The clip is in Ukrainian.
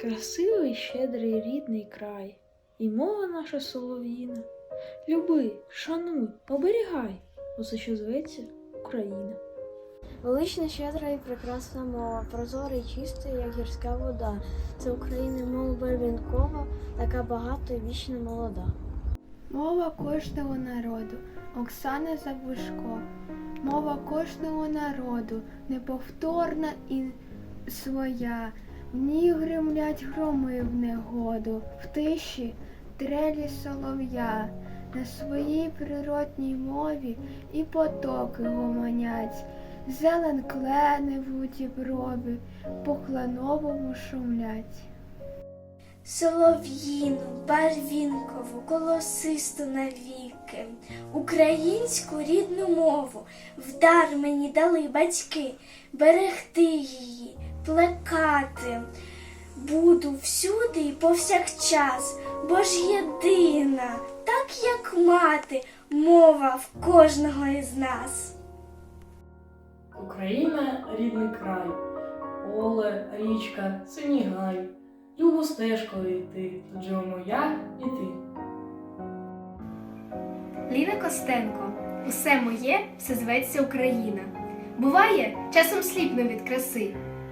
Красивий, щедрий рідний край, і мова наша солов'їна. Люби, шануй, оберігай усе, що зветься Україна. Велична, щедра і прекрасна мова, прозора і чиста, як гірська вода. Це України мова барвінкова, така багата і вічно молода. Мова кожного народу Оксана Забушко. Мова кожного народу неповторна і своя. В ній гримлять громи в негоду, в тиші трелі солов'я. На своїй природній мові і потоки гомонять. Зелен клени в діброві, по клановому шумлять. Солов'їну, барвінкову, колосисту навіки, українську рідну мову вдар мені дали батьки, берегти її, плекати. Буду всюди і повсякчас, бо ж єдина, так як мати, мова в кожного із нас. Україна рідний край, поле, річка, синій гай. Любо стежкою йти, тут живемо я і ти. Ліна Костенко. Усе моє, все зветься Україна. Буває, часом сліпну від краси.